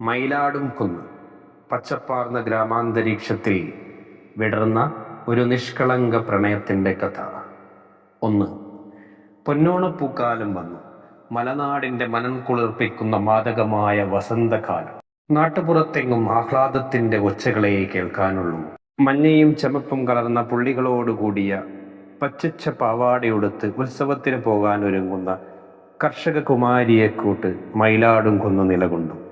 മയിലാടും കുന്ന് പച്ചപ്പാർന്ന ഗ്രാമാന്തരീക്ഷത്തിൽ വിടർന്ന ഒരു നിഷ്കളങ്ക പ്രണയത്തിന്റെ കഥ. ഒന്ന് പൊന്നോണപ്പൂക്കാലം വന്നു. മലനാടിന്റെ മനം കുളിർപ്പിക്കുന്ന മാതകമായ വസന്തകാലം. നാട്ടുപുറത്തെങ്ങും ആഹ്ലാദത്തിന്റെ ഒച്ചകളെ കേൾക്കാനുള്ളൂ. മഞ്ഞയും ചമപ്പും കലർന്ന പുള്ളികളോടുകൂടിയ പച്ചച്ച പാവാടയുടുത്ത് ഉത്സവത്തിന് പോകാൻ ഒരുങ്ങുന്ന കർഷക കുമാരിയെ കൂട്ട് മയിലാടും കുന്ന് നിലകൊണ്ടു.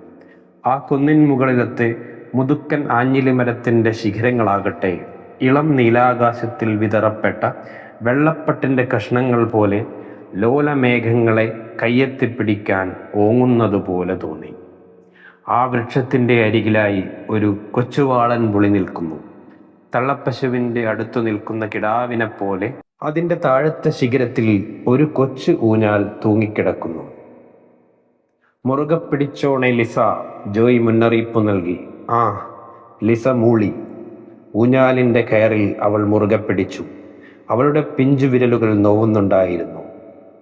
ആ കുന്നിൻ മുകളിലത്തെ മുതുക്കൻ ആഞ്ഞിലിമരത്തിന്റെ ശിഖരങ്ങളാകട്ടെ. ഇളം നീലാകാശത്തിൽ വിതറപ്പെട്ട വെള്ളപ്പട്ടിന്റെ കഷ്ണങ്ങൾ പോലെ ലോലമേഘങ്ങളെ കയ്യെത്തിപ്പിടിക്കാൻ ഓങ്ങുന്നതുപോലെ തോന്നി. ആ വൃക്ഷത്തിന്റെ അരികിലായി ഒരു കൊച്ചുവാളൻ പുളി നിൽക്കുന്നു. തള്ളപ്പശുവിന്റെ അടുത്തു നിൽക്കുന്ന കിടാവിനെ പോലെ അതിന്റെ താഴത്തെ ശിഖരത്തിൽ ഒരു കൊച്ചു ഊഞ്ഞാൽ തൂങ്ങിക്കിടക്കുന്നു. മുറുകെ പിടിച്ചോണെ ലിസ. ജോയ് മുന്നറിയിപ്പ് നൽകി. ആ. ലിസ മൂളി. ഊഞ്ഞാലിന്റെ കയറിൽ അവൾ മുറുകെ പിടിച്ചു. അവളുടെ പിഞ്ചു വിരലുകൾ നോവുന്നുണ്ടായിരുന്നു.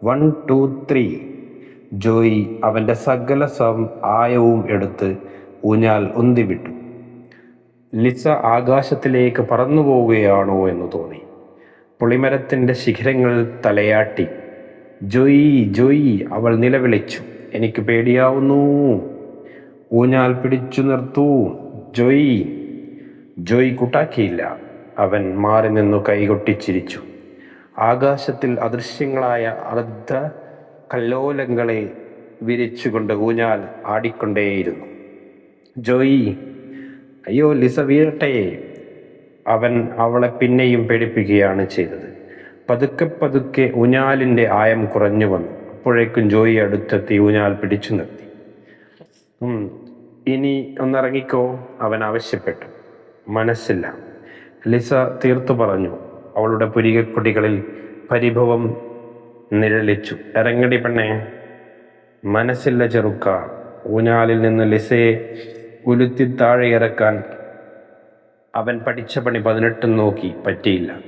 One two three. ജോയി അവന്റെ സകല സം ആയവും എടുത്ത് ഊഞ്ഞാൽ ഉന്തിവിട്ടു. ലിസ ആകാശത്തിലേക്ക് പറന്നു പോവുകയാണോ എന്ന് തോന്നി. പുളിമരത്തിന്റെ ശിഖരങ്ങൾ തലയാട്ടി. ജോയി ജോയി അവൾ നിലവിളിച്ചു. എനിക്ക് പേടിയാവുന്നു. ഊഞ്ഞാൽ പിടിച്ചു നിർത്തൂ. ജോയ് ജോയ് കൂട്ടാക്കിയില്ല. അവൻ മാറി നിന്നു കൈകൊട്ടിച്ചിരിച്ചു ആകാശത്തിൽ അദൃശ്യങ്ങളായ അർദ്ധ കല്ലോലങ്ങളെ വിരിച്ചുകൊണ്ട് ഊഞ്ഞാൽ ആടിക്കൊണ്ടേയിരുന്നു. ജോയി അയ്യോ ലിസ വീഴട്ടെ. അവൻ അവളെ പിന്നെയും പേടിപ്പിക്കുകയാണ് ചെയ്തത്. പതുക്കെ പതുക്കെ ഊഞ്ഞാലിന്റെ ആയം കുറഞ്ഞു വന്നു. അപ്പോഴേക്കും ജോയി അടുത്തെത്തി ഊഞ്ഞാൽ പിടിച്ചു നിർത്തി. ഇനി ഒന്നിറങ്ങിക്കോ? അവൻ ആവശ്യപ്പെട്ടു. മനസ്സില്ല. ലിസ തീർത്തു പറഞ്ഞു. അവളുടെ പുരികക്കൊടികളിൽ പരിഭവം നിഴലിച്ചു. ഇറങ്ങടി പെണ്ണേ. മനസ്സില്ല ചെറുക്ക. ഊഞ്ഞാലിൽ നിന്ന് ലിസയെ ഉലുത്തി താഴെ ഇറക്കാൻ അവൻ പഠിച്ച പണി പതിനെട്ടും നോക്കി. പറ്റിയില്ല.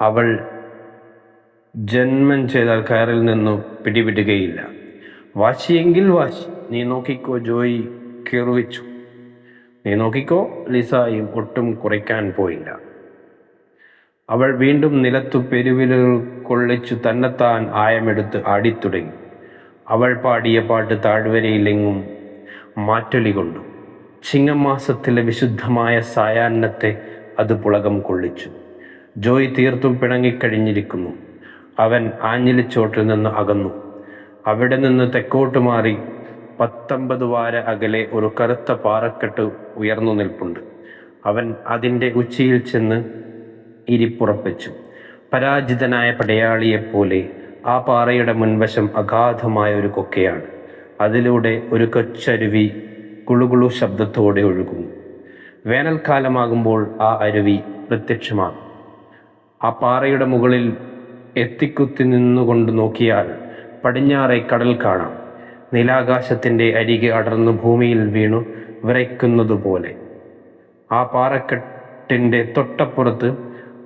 അവൾ ജന്മം ചെയ്താൽ കയറിൽ നിന്നും പിടിവിടുകയില്ല വാശിയെങ്കിൽ വാശി. നീ നോക്കിക്കോ ജോയി കീറുവിച്ചു. നീ നോക്കിക്കോ ലിസായും ഒട്ടും കുറയ്ക്കാൻ പോയില്ല. അവൾ വീണ്ടും നിലത്തു പെരുവിരൽ കൊള്ളിച്ചു തന്നെത്താൻ ആയമെടുത്ത് ആടിത്തുടങ്ങി. അവൾ പാടിയ പാട്ട് താഴ്വരയിലെങ്ങും മാറ്റൊലി കൊണ്ടു. ചിങ്ങമാസത്തിലെ വിശുദ്ധമായ സായാഹ്നത്തെ അത് പുളകം കൊള്ളിച്ചു. ജോയ് തീർത്തും പിണങ്ങിക്കഴിഞ്ഞിരിക്കുന്നു. അവൻ ആഞ്ഞിലിച്ചോട്ടിൽ നിന്ന് അകന്നു. അവിടെ നിന്ന് തെക്കോട്ട് മാറി പത്തൊമ്പത് വാര അകലെ ഒരു കറുത്ത പാറക്കെട്ട് ഉയർന്നു നിൽപ്പുണ്ട്. അവൻ അതിന്റെ ഉച്ചിയിൽ ചെന്ന് ഇരിപ്പുറപ്പിച്ചു. പരാജിതനായ പടയാളിയെപ്പോലെ ആ പാറയുടെ മുൻവശം അഗാധമായ ഒരു കൊക്കയാണ്. അതിലൂടെ ഒരു കൊച്ചരുവി കുളുകുളു ശബ്ദത്തോടെ ഒഴുകുന്നു. വേനൽക്കാലമാകുമ്പോൾ ആ അരുവി പ്രത്യക്ഷമാകും. ആ പാറയുടെ മുകളിൽ എത്തിക്കുത്തി നിന്നുകൊണ്ട് നോക്കിയാൽ പടിഞ്ഞാറെ കടൽ കാണാം. നീലാകാശത്തിന്റെ അരികെ അടർന്നു ഭൂമിയിൽ വീണു വിറയ്ക്കുന്നതുപോലെ. ആ പാറക്കെട്ടിന്റെ തൊട്ടപ്പുറത്ത്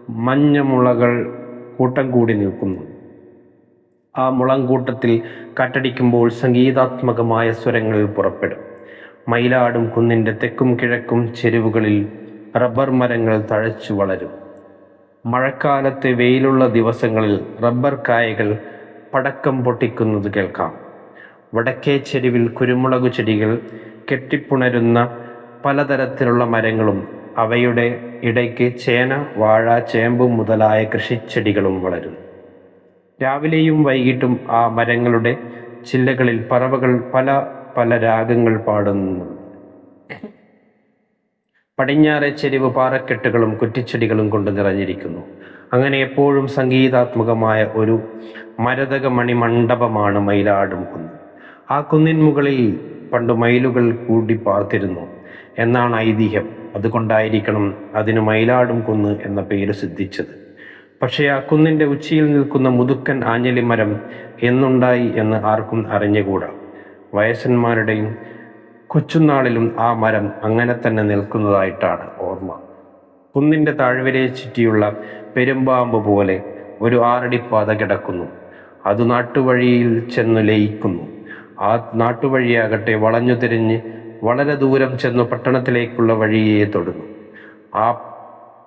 മഞ്ഞമുളകൾ കൂട്ടം കൂടി നിൽക്കുന്നു. ആ മുളങ്കൂട്ടത്തിൽ കട്ടടിക്കുമ്പോൾ സംഗീതാത്മകമായ സ്വരങ്ങൾ പുറപ്പെടും. മയിലാടും കുന്നിന്റെ തെക്കും കിഴക്കും ചെരുവുകളിൽ റബ്ബർ മരങ്ങൾ തഴച്ചു വളരും. മഴക്കാലത്തെ വെയിലുള്ള ദിവസങ്ങളിൽ റബ്ബർ കായകൾ പടക്കം പൊട്ടിക്കുന്നത് കേൾക്കാം. വടക്കേ ചെരുവിൽ കുരുമുളകു ചെടികൾ കെട്ടിപ്പുണരുന്ന പലതരത്തിലുള്ള മരങ്ങളും അവയുടെ ഇടയ്ക്ക് ചേന വാഴ ചേമ്പ് മുതലായ കൃഷിച്ചെടികളും വളരും രാവിലെയും വൈകിട്ടും ആ മരങ്ങളുടെ ചില്ലകളിൽ പറവകൾ പല പല രാഗങ്ങൾ പാടുന്നു. പടിഞ്ഞാറെ ചെരിവ് പാറക്കെട്ടുകളും കുറ്റിച്ചെടികളും കൊണ്ട് നിറഞ്ഞിരിക്കുന്നു. അങ്ങനെ എപ്പോഴും സംഗീതാത്മകമായ ഒരു മരതക മണിമണ്ഡപമാണ് മയിലാടും കുന്ന്. ആ കുന്നിൻ മുകളിൽ പണ്ട് മയിലുകൾ കൂടി പാർത്തിരുന്നു. എന്നാണ് ഐതിഹ്യം. അതുകൊണ്ടായിരിക്കണം അതിന് മയിലാടും കുന്ന് എന്ന പേര് സിദ്ധിച്ചത്. പക്ഷേ ആ കുന്നിന്റെ ഉച്ചിയിൽ നിൽക്കുന്ന മുതുക്കൻ ആഞ്ഞലിമരം എന്നുണ്ടായി എന്ന് ആർക്കും അറിഞ്ഞുകൂടാ. വയസ്സന്മാരുടെയും കൊച്ചുനാളിലും ആ മരം അങ്ങനെ തന്നെ നിൽക്കുന്നതായിട്ടാണ് ഓർമ്മ. കുന്നിന്റെ താഴ്വരയെ ചുറ്റിയുള്ള പെരുമ്പാമ്പ് പോലെ ഒരു ആറടിപ്പാത കിടക്കുന്നു. അത് നാട്ടുവഴിയിൽ ചെന്ന് ലയിക്കുന്നു. ആ നാട്ടുവഴിയാകട്ടെ വളഞ്ഞു തിരിഞ്ഞ് വളരെ ദൂരം ചെന്നു പട്ടണത്തിലേക്കുള്ള വഴിയെ തൊടുന്നു. ആ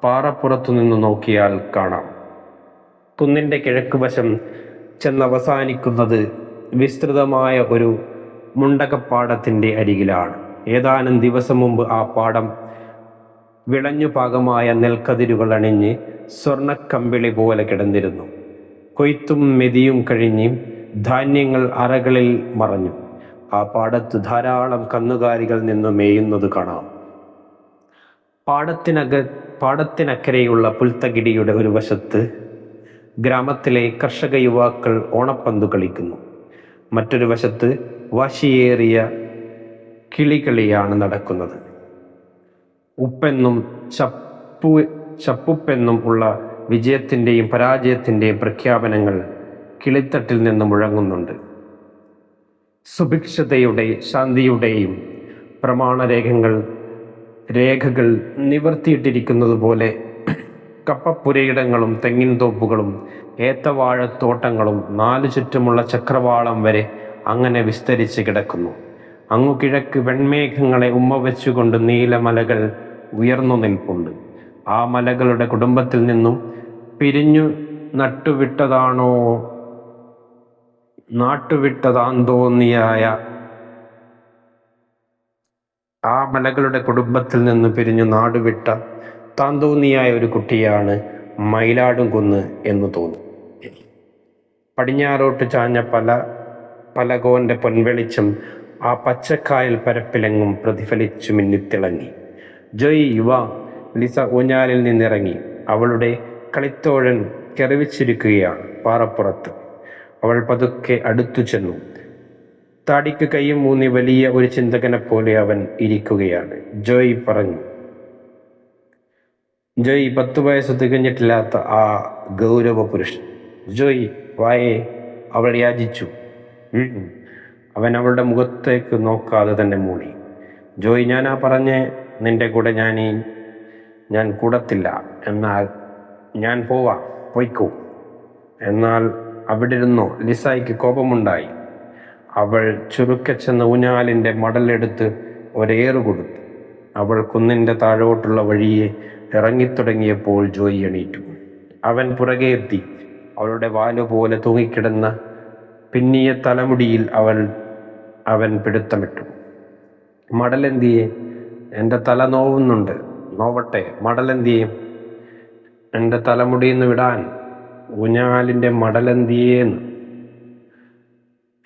പാറപ്പുറത്തു നിന്ന് നോക്കിയാൽ കാണാം. കുന്നിന്റെ കിഴക്ക് വശം ചെന്നവസാനിക്കുന്നത് വിസ്തൃതമായ ഒരു മുണ്ടകപ്പാടത്തിന്റെ അരികിലാണ്. ഏതാനും ദിവസം മുമ്പ് ആ പാടം വിളഞ്ഞു പാകമായ നെൽക്കതിരുകൾ അണിഞ്ഞ് സ്വർണക്കമ്പിളി പോലെ കിടന്നിരുന്നു. കൊയ്ത്തും മെതിയും കഴിഞ്ഞ് ധാന്യങ്ങൾ അറകളിൽ മറഞ്ഞു. ആ പാടത്ത് ധാരാളം കന്നുകാലികൾ നിന്ന് മേയുന്നത് കാണാം. പാടത്തിനക പാടത്തിനക്കരെയുള്ള പുൽത്തകിടിയുടെ ഒരു വശത്ത് ഗ്രാമത്തിലെ കർഷക യുവാക്കൾ ഓണപ്പന്തു കളിക്കുന്നു. മറ്റൊരു വശത്ത് വാശിയേറിയ കിളികളിയാണ് നടക്കുന്നത്. ഉപ്പെന്നും ചപ്പു ചപ്പുപ്പെന്നും ഉള്ള വിജയത്തിന്റെയും പരാജയത്തിന്റെയും പ്രഖ്യാപനങ്ങൾ കിളിത്തട്ടിൽ നിന്ന് മുഴങ്ങുന്നുണ്ട്. സുഭിക്ഷതയുടെ ശാന്തിയുടെയും പ്രമാണരേഖകൾ രേഖകൾ നിവർത്തിയിട്ടിരിക്കുന്നത് പോലെ കപ്പപ്പുരയിടങ്ങളും തെങ്ങിൻ തോപ്പുകളും ഏത്തവാഴത്തോട്ടങ്ങളും നാലു ചുറ്റുമുള്ള ചക്രവാളം വരെ അങ്ങനെ വിസ്തരിച്ച് കിടക്കുന്നു. അങ്ങു കിഴക്ക് വെൺമേഘങ്ങളെ ഉമ്മ വെച്ചുകൊണ്ട് നീലമലകൾ ഉയർന്നു നിൽപ്പുണ്ട്. ആ മലകളുടെ കുടുംബത്തിൽ നിന്നും പിരിഞ്ഞു നട്ടുവിട്ടതാണോ നാട്ടുവിട്ടതാന്തോന്നിയായ ആ മലകളുടെ കുടുംബത്തിൽ നിന്ന് പിരിഞ്ഞു നാടുവിട്ട താന്തോന്നിയായ ഒരു കുട്ടിയാണ് മയിലാടും കുന്ന് എന്ന് തോന്നും പടിഞ്ഞാറോട്ട് ചാഞ്ഞ പല പലകോന്റെ പൊൻവെളിച്ചം ആ പച്ചക്കായൽ പരപ്പിലെങ്ങും പ്രതിഫലിച്ചു മിന്നിത്തിളങ്ങി. ജോയ് യുവ ലിസ ഊഞ്ഞാലിൽ നിന്നിറങ്ങി. അവളുടെ കളിത്തോഴൻ കെറിവിച്ചിരിക്കുകയാണ് പാറപ്പുറത്ത്. അവൾ പതുക്കെ അടുത്തു ചെന്നു. താടിക്ക് കൈയും മൂന്നി വലിയ ഒരു ചിന്തകനെ പോലെ അവൻ ഇരിക്കുകയാണ്. ജോയ് പറഞ്ഞു ജോയ് പത്ത് വയസ്സ് തികഞ്ഞിട്ടില്ലാത്ത ആ ഗൗരവ പുരുഷൻ ജോയ് വായെ അവൾ യാചിച്ചു. അവൻ അവളുടെ മുഖത്തേക്ക് നോക്കാതെ തന്നെ മൂളി ജോയ് ഞാനാ പറഞ്ഞ് നിന്റെ കൂടെ ഞാൻ ഞാൻ കൂടത്തില്ല. എന്നാൽ ഞാൻ പോവാ. പോയിക്കോ. എന്നാൽ അവിടെ ഇരുന്നോ ലിസായിക്ക് കോപമുണ്ടായി. അവൾ ചുരുക്കച്ചെന്ന ചെന്ന് ഊഞ്ഞാലിന്റെ മടലെടുത്ത് ഒരേറ് കൊടുത്തു. അവൾ കുന്നിന്റെ താഴോട്ടുള്ള വഴിയെ ഇറങ്ങിത്തുടങ്ങിയപ്പോൾ ജോയി എണീറ്റു. അവൻ പുറകെ എത്തി. അവളുടെ വാലു പോലെ തൂങ്ങിക്കിടന്ന പിന്നിയ തലമുടിയിൽ അവൾ അവൻ പിടുത്തമിട്ടു. മടലെന്തിയെ എന്റെ തല നോവുന്നുണ്ട്. നോവട്ടെ മടലെന്തിയെ? എന്റെ തലമുടിന്ന് വിടാൻ ഊഞ്ഞാലിന്റെ മടലെന്തിയേന്ന്.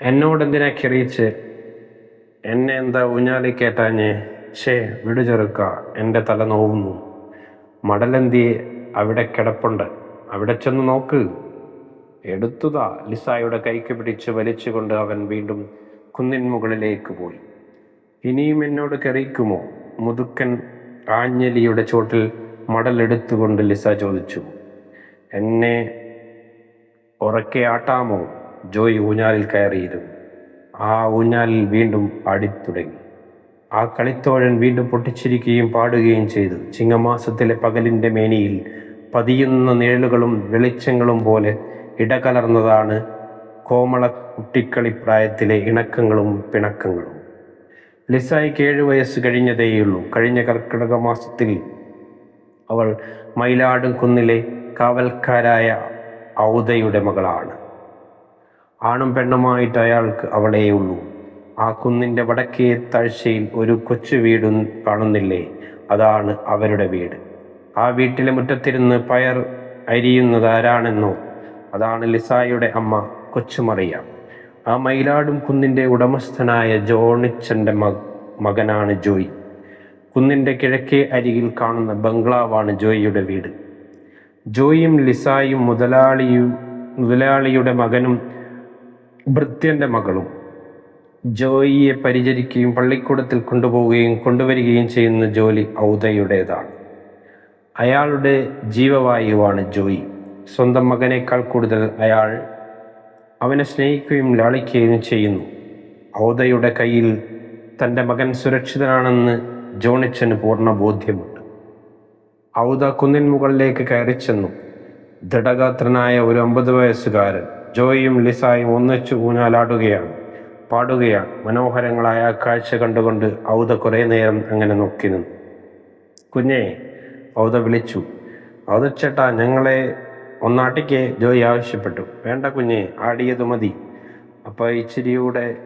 എന്നോടെന്തിനാ കിറിയിച്ച് എന്നെ എന്താ ഊഞ്ഞാലി കേട്ടാഞ്ഞേ? ഷേ വിടു ചെറുക്ക എന്റെ തല നോവുന്നു. മടലെന്തിയെ അവിടെ കിടപ്പുണ്ട്. അവിടെ ചെന്ന് നോക്ക്. എടുത്തുതാ ലിസായുടെ കൈക്ക് പിടിച്ച് വലിച്ചുകൊണ്ട് അവൻ വീണ്ടും കുന്നിൻ മുകളിലേക്ക് പോയി. ഇനിയും എന്നോട് കെറിയിക്കുമോ? മുതുക്കൻ ആഞ്ഞലിയുടെ ചോട്ടിൽ മടലെടുത്തുകൊണ്ട് ലിസ ചോദിച്ചു. എന്നെ ഉറക്കെ ആട്ടാമോ? ജോയ് ഊഞ്ഞാലിൽ കയറിയിരുന്നു. ആ ഊഞ്ഞാലിൽ വീണ്ടും ആടിത്തുടങ്ങി. ആ കളിത്തോഴൻ വീണ്ടും പൊട്ടിച്ചിരിക്കുകയും പാടുകയും ചെയ്തു. ചിങ്ങമാസത്തിലെ പകലിന്റെ മേനിയിൽ പതിയുന്ന നിഴലുകളും വെളിച്ചങ്ങളും പോലെ ഇടകലർന്നതാണ് കോമള കുട്ടിക്കളിപ്രായത്തിലെ ഇണക്കങ്ങളും പിണക്കങ്ങളും. ലിസായിക്ക് ഏഴു വയസ്സ് കഴിഞ്ഞതേയുള്ളൂ. കഴിഞ്ഞ കർക്കിടക മാസത്തിൽ അവൾ മയിലാടും കുന്നിലെ കാവൽക്കാരായ ഔദയുടെ മകളാണ്. ആണും പെണ്ണുമായിട്ട് അയാൾക്ക് അവളേയുള്ളൂ. ആ കുന്നിന്റെ വടക്കേ താഴ്ചയിൽ ഒരു കൊച്ചു വീടും കാണുന്നില്ലേ? അതാണ് അവരുടെ വീട്. ആ വീട്ടിലെ മുറ്റത്തിരുന്ന് പയർ അരിയുന്നത് ആരാണെന്നോ അതാണ് ലിസായുടെ അമ്മ കൊച്ചുമറിയ ആ മയിലാടും കുന്നിന്റെ ഉടമസ്ഥനായ ജോണിച്ചന്റെ മകനാണ് ജോയി. കുന്നിന്റെ കിഴക്കേ അരികിൽ കാണുന്ന ബംഗ്ലാവാണ് ജോയിയുടെ വീട്. ജോയിയും ലിസായും മുതലാളിയും മുതലാളിയുടെ മകനും ഭൃത്യന്റെ മകളും. ജോയിയെ പരിചരിക്കുകയും പള്ളിക്കൂടത്തിൽ കൊണ്ടുപോവുകയും കൊണ്ടുവരികയും ചെയ്യുന്ന ജോലി ഔദയുടേതാണ്. അയാളുടെ ജീവവായുവാണ് ജോയി. സ്വന്തം മകനേക്കാൾ കൂടുതൽ അയാൾ അവനെ സ്നേഹിക്കുകയും ലാളിക്കുകയും ചെയ്യുന്നു. ഔദയുടെ കയ്യിൽ തന്റെ മകൻ സുരക്ഷിതനാണെന്ന് ജോണിച്ചന് പൂർണ ബോധ്യമുണ്ട് ഔദ കുന്നിൻ മുകളിലേക്ക് കയറി ചെന്നു. ദൃഢഗാത്രനായ ഒരു അമ്പത് വയസ്സുകാരൻ ജോയിയും ലിസായും ഒന്നിച്ചു ഊഞ്ഞാലാടുകയാണ്. പാടുകയാണ് മനോഹരങ്ങളായ കാഴ്ച കണ്ടുകൊണ്ട് ഔത കുറേ നേരം അങ്ങനെ നോക്കി നിന്നു. കുഞ്ഞേ ഔത വിളിച്ചു. ഔതച്ചേട്ടാ ഞങ്ങളെ ഒന്നാട്ടിക്ക് ജോയി ആവശ്യപ്പെട്ടു. വേണ്ട കുഞ്ഞെ ആടിയത് മതി. അപ്പോൾ ഇച്ചിരിയൂടെ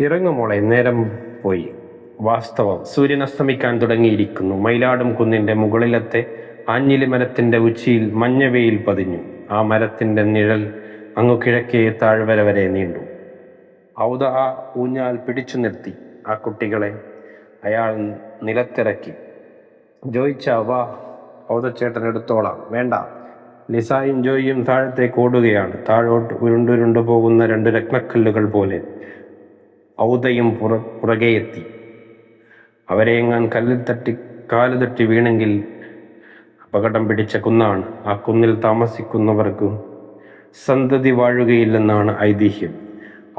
ഇറങ്ങുമോളെ നേരം പോയി. വാസ്തവം സൂര്യൻ അസ്തമിക്കാൻ തുടങ്ങിയിരിക്കുന്നു. മയിലാടും കുന്നിന്റെ മുകളിലത്തെ ആഞ്ഞിലി മരത്തിന്റെ ഉച്ചിയിൽ മഞ്ഞവെയിൽ പതിഞ്ഞു. ആ മരത്തിന്റെ നിഴൽ അങ്ങു കിഴക്കേ താഴ്വര വരെ നീണ്ടു. ഔദ ആ ഊഞ്ഞാൽ പിടിച്ചു നിർത്തി ആ കുട്ടികളെ. അയാൾ നിലത്തിറക്കി. ജോയിച്ച വാ ഔദച്ചേട്ടൻ എടുത്തോളാം. വേണ്ട. ലിസായും ജോയിയും താഴത്തേക്ക് ഓടുകയാണ്. താഴോട്ട് ഉരുണ്ടുരുണ്ടു പോകുന്ന രണ്ട് രക്തക്കല്ലുകൾ പോലെ ഔദയും പുറ പുറകെ എത്തി. അവരെ എങ്ങാൻ കല്ലിൽ തട്ടി കാൽ തട്ടി വീണെങ്കിൽ അപകടം പിടിച്ച കുന്നാണ്. ആ കുന്നിൽ താമസിക്കുന്നവർക്ക് സന്തതി വാഴുകയില്ലെന്നാണ് ഐതിഹ്യം.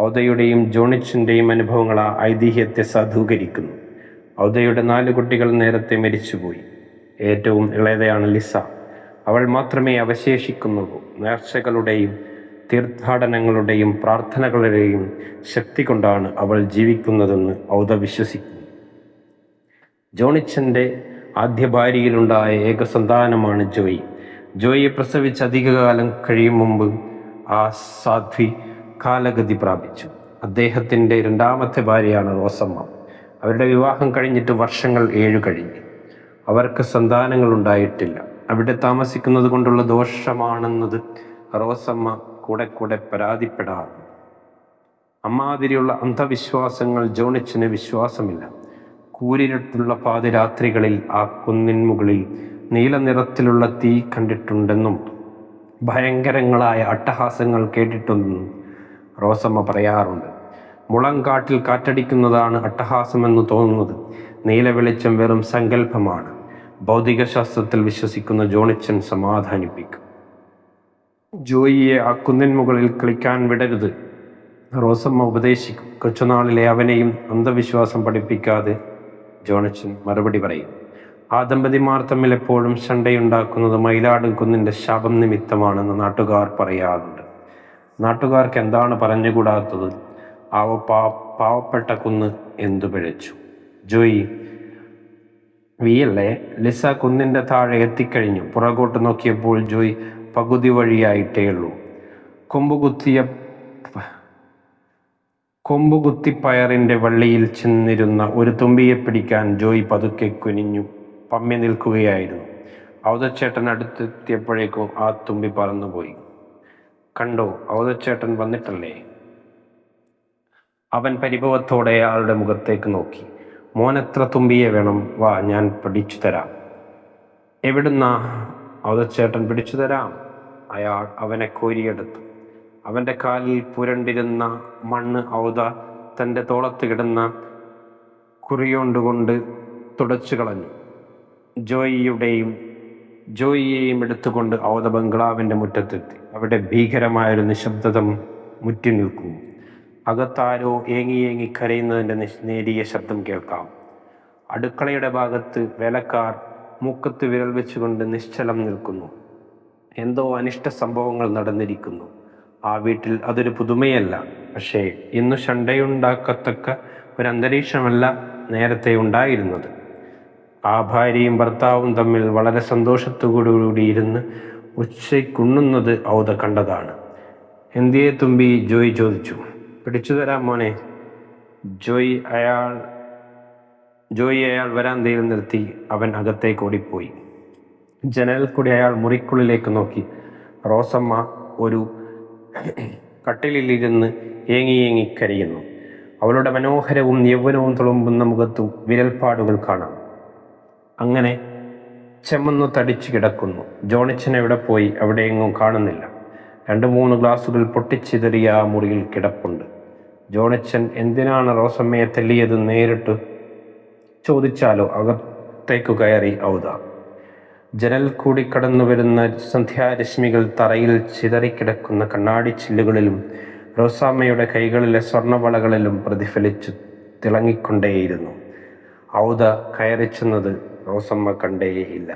ഔദയുടെയും ജോണിച്ചിന്റെയും അനുഭവങ്ങൾ ആ ഐതിഹ്യത്തെ സാധൂകരിക്കുന്നു. ഔദയുടെ നാല് കുട്ടികൾ നേരത്തെ മരിച്ചുപോയി. ഏറ്റവും ഇളയതയാണ് ലിസ. അവൾ മാത്രമേ അവശേഷിക്കുന്നുള്ളൂ. നേർച്ചകളുടെയും തീർത്ഥാടനങ്ങളുടെയും പ്രാർത്ഥനകളുടെയും ശക്തി കൊണ്ടാണ് അവൾ ജീവിക്കുന്നതെന്ന് ഔദ വിശ്വസിക്കുന്നു. ജോണിച്ചന്റെ ആദ്യ ഭാര്യയിലുണ്ടായ ഏക സന്താനമാണ് ജോയി. ജോയിയെ പ്രസവിച്ച് അധികകാലം കഴിയും മുമ്പ് ആ സാധ്വി കാലഗതി പ്രാപിച്ചു. അദ്ദേഹത്തിന്റെ രണ്ടാമത്തെ ഭാര്യയാണ് റോസമ്മ. അവരുടെ വിവാഹം കഴിഞ്ഞിട്ട് വർഷങ്ങൾ ഏഴു കഴിഞ്ഞു. അവർക്ക് സന്താനങ്ങൾ ഉണ്ടായിട്ടില്ല. അവിടെ താമസിക്കുന്നത് കൊണ്ടുള്ള ദോഷമാണെന്നത് റോസമ്മ കൂടെ കൂടെ പരാതിപ്പെടാറുണ്ട്. അമ്മാതിരിയുള്ള അന്ധവിശ്വാസങ്ങൾ ജോണിച്ചിന് വിശ്വാസമില്ല. കൂരിരുട്ടുള്ള പാതിരാത്രികളിൽ ആ കുന്നിൻ മുകളിൽ നീല നിറത്തിലുള്ള തീ കണ്ടിട്ടുണ്ടെന്നും ഭയങ്കരങ്ങളായ അട്ടഹാസങ്ങൾ കേട്ടിട്ടുണ്ടെന്നും റോസമ്മ പറയാറുണ്ട്. മുളങ്കാട്ടിൽ കാറ്റടിക്കുന്നതാണ് അട്ടഹാസമെന്ന് തോന്നുന്നത്. നീല വെളിച്ചം വെറും സങ്കല്പമാണ്. ഭൗതികശാസ്ത്രത്തിൽ വിശ്വസിക്കുന്ന ജോണിച്ചൻ സമാധാനിപ്പിക്കും. ജോയിയെ ആ കുന്നിൻ മുകളിൽ കളിക്കാൻ വിടരുത്. റോസമ്മ ഉപദേശിക്കും. കൊച്ചുനാളിലെ അവനെയും അന്ധവിശ്വാസം പഠിപ്പിക്കാതെ ജോണച്ചൻ മറുപടി പറയും. ആ ദമ്പതിമാർ തമ്മിൽ എപ്പോഴും ശണ്ടയുണ്ടാക്കുന്നത് മയിലാടുംകുന്നിന്റെ ശാപം നിമിത്തമാണെന്ന് നാട്ടുകാർ പറയാറുണ്ട്. നാട്ടുകാർക്ക് എന്താണ് പറഞ്ഞുകൂടാത്തത്? ആവ പാ പാവപ്പെട്ട കുന്ന് എന്തു പിഴച്ചു? ജോയി വിയല്ലേ? ലിസ കുന്നിന്റെ താഴെ എത്തിക്കഴിഞ്ഞു. പുറകോട്ട് നോക്കിയപ്പോൾ ജോയ് പകുതി വഴിയായിട്ടേ ഉള്ളൂ. കൊമ്പുകുത്തിയ കൊമ്പുകുത്തിപ്പയറിന്റെ വള്ളിയിൽ ചെന്നിരുന്ന ഒരു തുമ്പിയെ പിടിക്കാൻ ജോയ് പതുക്കെ കുനിഞ്ഞു. പമ്മി നിൽക്കുകയായിരുന്നു. ഔതച്ചേട്ടൻ അടുത്തെത്തിയപ്പോഴേക്കും ആ തുമ്പി പറന്നുപോയി. കണ്ടോ ഔതച്ചേട്ടൻ വന്നിട്ടല്ലേ? അവൻ പരിഭവത്തോടെ അയാളുടെ മുഖത്തേക്ക് നോക്കി. മോനെത്ര തുമ്പിയെ വേണം? വാ ഞാൻ പിടിച്ചു തരാം. എവിടുന്നാ? ഔതച്ചേട്ടൻ പിടിച്ചു തരാം. അയാൾ അവനെ കോരിയെടുത്തു. അവന്റെ കാലിൽ പുരണ്ടിരുന്ന മണ്ണ് ഔത തന്റെ തോളത്ത് കിടന്ന കുറിയോണ്ടുകൊണ്ട് തുടച്ചു കളഞ്ഞു ജോയിയുടെയും ജോയിയെയും എടുത്തുകൊണ്ട് ഔത ബംഗ്ലാവിന്റെ മുറ്റത്തെത്തി. അവിടെ ഭീകരമായൊരു നിശബ്ദത മുറ്റി നിൽക്കുന്നു. അകത്താരോ ഏങ്ങി ഏങ്ങി കരയുന്നതിന്റെ നേരിയ ശബ്ദം കേൾക്കാം. അടുക്കളയുടെ ഭാഗത്ത് വേലക്കാർ മൂക്കത്ത് വിരൽ വെച്ചുകൊണ്ട് നിശ്ചലം നിൽക്കുന്നു. എന്തോ അനിഷ്ട സംഭവങ്ങൾ നടന്നിരിക്കുന്നു. ആ വീട്ടിൽ അതൊരു പുതുമയല്ല. പക്ഷേ ഇന്ന് ശണ്ടയുണ്ടാക്കത്തക്ക ഒരു അന്തരീക്ഷമല്ല നേരത്തെ ഉണ്ടായിരുന്നത്. ആ ഭാര്യയും ഭർത്താവും തമ്മിൽ വളരെ സന്തോഷത്തോടുകൂടി ഇരുന്ന് ഉച്ചയ്ക്കുണ്ണുന്നത് ഔത കണ്ടതാണ്. എന്തിയെ തുമ്പി ജോയ് ചോദിച്ചു പിടിച്ചു തരാം മോനെ. ജോയ് അയാൾ ജോയി അയാൾ വരാന്തയിൽ നിർത്തി അവൻ അകത്തേക്ക് ഓടിപ്പോയി. ജനൽ കൂടി അയാൾ മുറിക്കുള്ളിലേക്ക് നോക്കി. റോസമ്മ ഒരു കട്ടിലിലിരുന്ന് ഏങ്ങി ഏങ്ങി കരയുന്നു. അവളുടെ മനോഹരവും യൗവനവും തുളുമ്പുന്ന മുഖത്തും വിരൽപ്പാടുകൾ കാണാം. അങ്ങനെ ചെമ്മന്നു തടിച്ചു കിടക്കുന്നു. ജോണിച്ചൻ എവിടെ പോയി? അവിടെ എങ്ങും കാണുന്നില്ല. രണ്ട് മൂന്ന് ഗ്ലാസുകൾ പൊട്ടിച്ചിതറിയ ആ മുറിയിൽ കിടപ്പുണ്ട്. ജോണിച്ചൻ എന്തിനാണ് റോസമ്മയെ തെല്ലിയത് നേരിട്ട്? ചോദിച്ചാലോ അകത്തേക്കു കയറി ഔദ. ജനൽ കൂടി കടന്നു വരുന്ന സന്ധ്യാരശ്മികൾ തറയിൽ ചിതറിക്കിടക്കുന്ന കണ്ണാടി ചില്ലുകളിലും റോസാമ്മയുടെ കൈകളിലെ സ്വർണവളകളിലും പ്രതിഫലിച്ചു തിളങ്ങിക്കൊണ്ടേയിരുന്നു. ഔദ കയറി ചെന്നത് റോസമ്മ കണ്ടേയില്ല.